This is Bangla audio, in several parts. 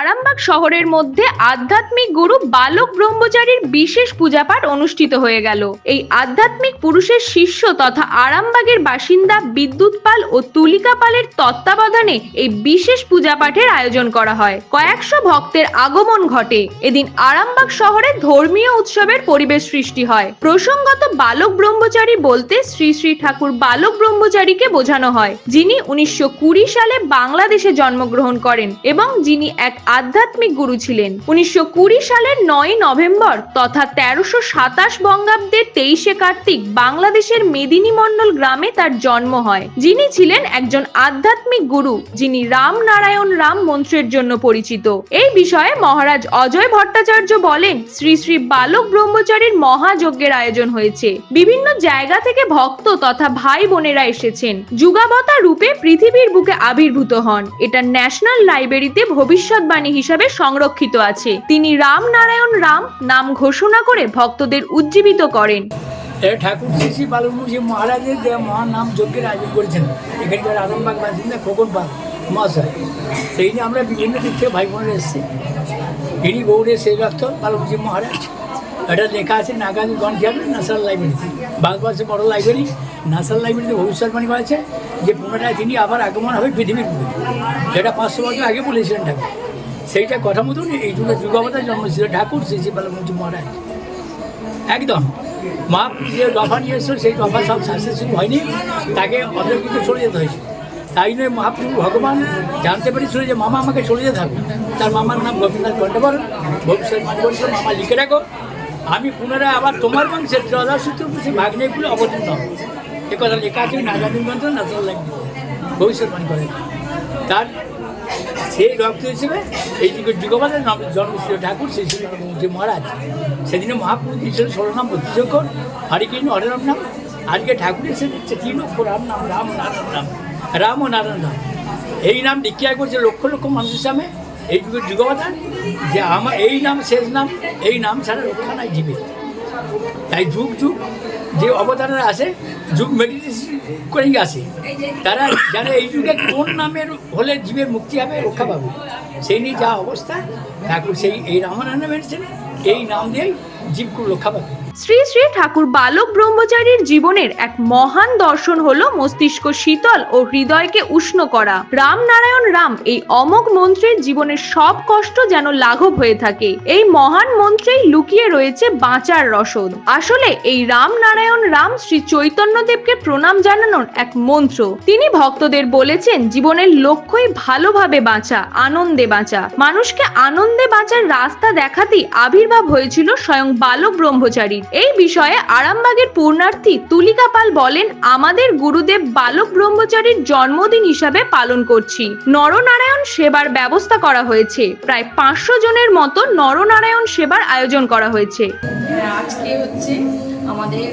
আরামবাগ শহরের মধ্যে আধ্যাত্মিক গুরু বালক ব্রহ্মচারীর বিশেষ পূজাপাঠ অনুষ্ঠিত হয়ে গেল। এই আধ্যাত্মিক পুরুষের শিষ্য তথা আরামবাগের বাসিন্দা বিদ্যুৎ পাল ও তুলিকা পালের তত্ত্বাবধানে এই বিশেষ পূজাপাঠের আয়োজন করা হয়। কয়েকশো ভক্তের আগমন ঘটে। এদিন আরামবাগ শহরে ধর্মীয় উৎসবের পরিবেশ সৃষ্টি হয়। প্রসঙ্গত বালক ব্রহ্মচারী বলতে শ্রী শ্রী ঠাকুর বালক ব্রহ্মচারীকে বোঝানো হয়, যিনি উনিশশো কুড়ি সালে বাংলাদেশে জন্মগ্রহণ করেন এবং যিনি এক আধ্যাত্মিক গুরু ছিলেন। উনিশশো কুড়ি সালের নয় নভেম্বর তথা তেরোশো সাতাশ বঙ্গাব্দের তেইশে কার্তিক বাংলাদেশের মেদিনী মণ্ডল গ্রামে তার জন্ম হয়। যিনি ছিলেন একজন আধ্যাত্মিক গুরু, যিনি রাম নারায়ণ রাম মন্ত্রের জন্য পরিচিত। এই বিষয়ে মহারাজ অজয় ভট্টাচার্য বলেন, শ্রী শ্রী বালক ব্রহ্মচারীর মহাযজ্ঞের আয়োজন হয়েছে। বিভিন্ন জায়গা থেকে ভক্ত তথা ভাই বোনেরা এসেছেন। যুগাবতা রূপে পৃথিবীর বুকে আবির্ভূত হন। এটা ন্যাশনাল লাইব্রেরিতে ভবিষ্যৎবাণী হিসাবে সংরক্ষিত আছে। তিনি রাম নারায়ণ রাম নাম ঘোষণা করে ভক্তদের উজ্জীবিত করেন। ঠাকুর শ্রী শ্রী মহারাজের যে মহান নাম যজ্ঞের আয়োজন করেছেন, এখানকার আরামবাগ বাসিন্দা খোকন পাল মহাশয়, সেই নিয়ে আমরা বিভিন্ন দিক থেকে ভাই বোনেরা এসেছি। ইনি গৌড়ে সেই রক্ত, বালুমুজি মহারাজ। এটা লেখা আছে নাগাজি গণখিয়াল ন্যাশনাল লাইব্রেরি। ভারতবর্ষের বড় লাইব্রেরি, ন্যাশনাল লাইব্রেরিতে ভবিষ্যৎবাণী করেছে যে পুনরায় তিনি আবার আগমন হবে পৃথিবীর এটা পাঁচশো বছর আগে বলেছিলেন ঠাকুর। সেইটা কথা মতন এই যুগে যুগাবতার জন্ম ছিল ঠাকুর শ্রী বালুমুজি মহারাজ। একদম। মা যে দফা নিয়ে এসেছিল, সেই দফা সব সাকসেসফুল হয়নি। তাকে অদ্রকিত চলে যেতে হয়েছে তাই নয় মহাপ্রভু ভগবান জানতে পেরেছিল যে মামা আমাকে চলে যেতে হবে। তার মামার নাম গোপীনাথ কণ্ঠবর ভবিষ্যৎ বলছিল মামা লিখে রাখো। আমি পুনরায় আবার তোমার বংশের যথাসূত্র সে ভাগ্নেগুলো অবতীর্ণ হবে। এ কথা লেখা আছে নাগাদিন গ্রন্থ ন্যাশনাল লাগবে ভবিষ্যৎবাণী করে। তার সেই রক্ত হিসেবে এই যুগের যুগবাদের নাম জন্ম ছিল ঠাকুর সেই ছিল নরমুখী মহারাজ। সেদিনে মহাপ্রভু দিয়েছিল ষোলনাম বত্রিশঙ্কর হরিকৃষ্ণ হরেরাম নাম। আজকে ঠাকুর এসে দিচ্ছে তিন অক্ষর রাম নাম, রাম নারায়ণ নাম, রাম ও নারায়ণ নাম। এই নাম দীক্ষা করছে লক্ষ লক্ষ মানুষের সামনে এই যুগের যুগবাদার যে আমার এই নাম শেষ নাম, এই নাম ছাড়া রক্ষা নাই জীবে তাই যুগ যুগ যে অবধারণা আছে, যুগ মেডিটেশন করেই আছে, তারা যারা এই যুগে কোন নামের হলে জীবের মুক্তি হবে, রক্ষা পাবে। সেই নিয়ে যা অবস্থা, ঠাকুর সেই, এই রামায়ণ মেরেছেন এই নাম দিয়েই জীবকে রক্ষা পাবে শ্রী শ্রী ঠাকুর বালক ব্রহ্মচারীর জীবনের এক মহান দর্শন হলো মস্তিষ্ক শীতল ও হৃদয়কে উষ্ণ করা। রাম নারায়ণ রাম এই অমোঘ মন্ত্রের জীবনের সব কষ্ট যেন লাঘব হয়ে থাকে। এই মহান মন্ত্রেই লুকিয়ে রয়েছে বাঁচার রসদ। আসলে এই রাম নারায়ণ রাম শ্রী চৈতন্যদেবকে প্রণাম জানানোর এক মন্ত্র। তিনি ভক্তদের বলেছেন, জীবনের লক্ষ্যই ভালোভাবে বাঁচা, আনন্দে বাঁচা। মানুষকে আনন্দে বাঁচার রাস্তা দেখাতেই আবির্ভাব হয়েছিল স্বয়ং বালক ব্রহ্মচারীর এই বিষয়ে আরামবাগের পূর্ণার্থী তুলিকা পাল বলেন আমাদের গুরুদেব বালক ব্রহ্মচারীর জন্মদিন হিসাবে পালন করছি। নরনারায়ণ সেবার ব্যবস্থা করা হয়েছে। প্রায় পাঁচশো জনের মতো নরনারায়ণ সেবার আয়োজন করা হয়েছে। হ্যাঁ, আজকে হচ্ছে আমাদের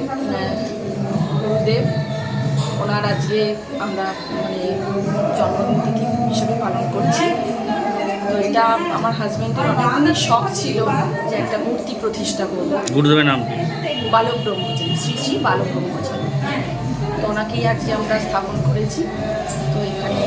গুরুদেব ওনার আজকে আমরা মানে জন্মদিন তিথি এটা আমার হাজব্যান্ডের অনেকদিনের শখ ছিল যে একটা মূর্তি প্রতিষ্ঠা করব। গুরুদেবের নাম? বালক ব্রহ্মচারী শ্রী শ্রী বালক ব্রহ্মচারী তো ওনাকেই আজকে আমরা স্থাপন করেছি। তো এখানে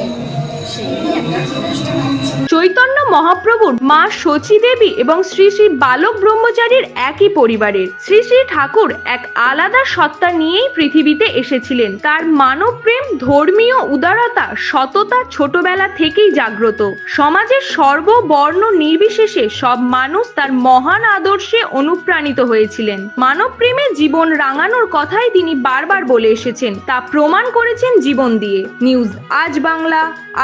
চৈতন্য মহাপ্রভুর মা শচী দেবী এবং শ্রী শ্রী বালক ব্রহ্মচারীর একই পরিবারের। শ্রী শ্রী ঠাকুর এক আলাদা সত্তা নিয়েই পৃথিবীতে এসেছিলেন। তার মানব প্রেম, ধর্মীয় উদারতা সততা ছোটবেলা থেকেই জাগ্রত। সমাজের সর্ববর্ণ নির্বিশেষে সব মানুষ তার মহান আদর্শে অনুপ্রাণিত হয়েছিলেন। মানব প্রেমে জীবন রাঙানোর কথাই তিনি বারবার বলে এসেছেন। তা প্রমাণ করেছেন জীবন দিয়ে। নিউজ আজ বাংলা